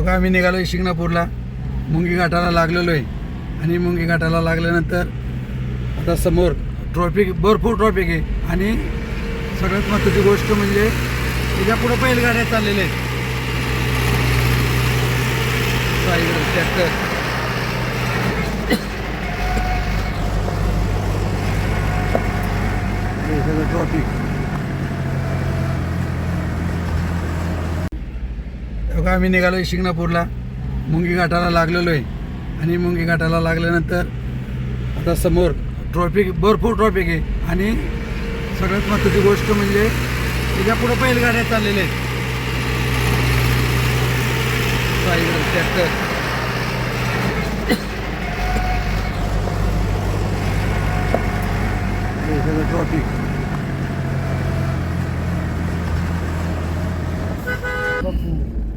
बघा आम्ही निघालो आहे शिंगणापूरला. मुंगी घाटाला लागलेलो आहे आणि मुंगी घाटाला लागल्यानंतर आता समोर ट्रॉफिक भरपूर ट्रॉफिक आहे. आणि सगळ्यात महत्त्वाची गोष्ट म्हणजे त्याच्या पुढं बैलगाड्या चाललेल्या आहेत. ट्रॅक्टर हे सगळं ट्रॉफिक बघा आम्ही निघालो आहे शिंगणापूरला. मुंगी घाटाला लागलेलो आहे आणि मुंगी घाटाला लागल्यानंतर आता समोर ट्रॉफिक भरपूर ट्रॉफिक आहे. आणि सगळ्यात महत्त्वाची गोष्ट म्हणजे त्याच्या पुढं बैलगाड्या चाललेल्या आहेत. ट्रॅक्टर. सगळं ट्रॉफिक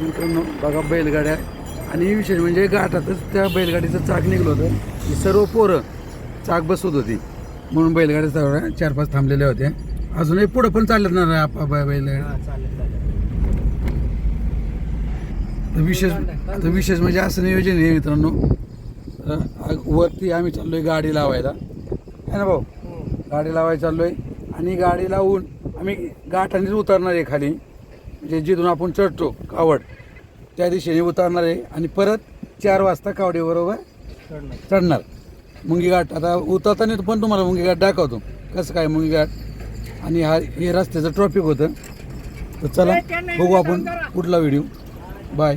मित्रांनो बघा बैलगाड्या. आणि विशेष म्हणजे घाटातच त्या बैलगाडीचं चाक निघलं होतं. ही सर्व पोरं चाक बसवत होती. म्हणून बैलगाड्या सर्व चार पाच थांबलेल्या होत्या. अजूनही पुढं पण चालत ना आपा बैलगाड्या तर विशेष आता विशेष म्हणजे असं नियोजन आहे मित्रांनो. वरती आम्ही चाललोय गाडी लावायला. है ना भाऊ? गाडी लावायला चाललोय. आणि गाडी लावून आम्ही गाठानेच उतरणार आहे खाली. म्हणजे जिथून आपण चढतो कावड त्या दिशेने उतरणार आहे आणि परत चार वाजता कावडीबरोबर चढणार. मुंगी घाट आता उतरताना पण तुम्हाला मुंगी घाट दाखवतो. कसं काय मुंगी घाट आणि हा हे रस्त्याचं ट्रॉफिक होतं. तर चला बघू आपण कुठला व्हिडिओ बाय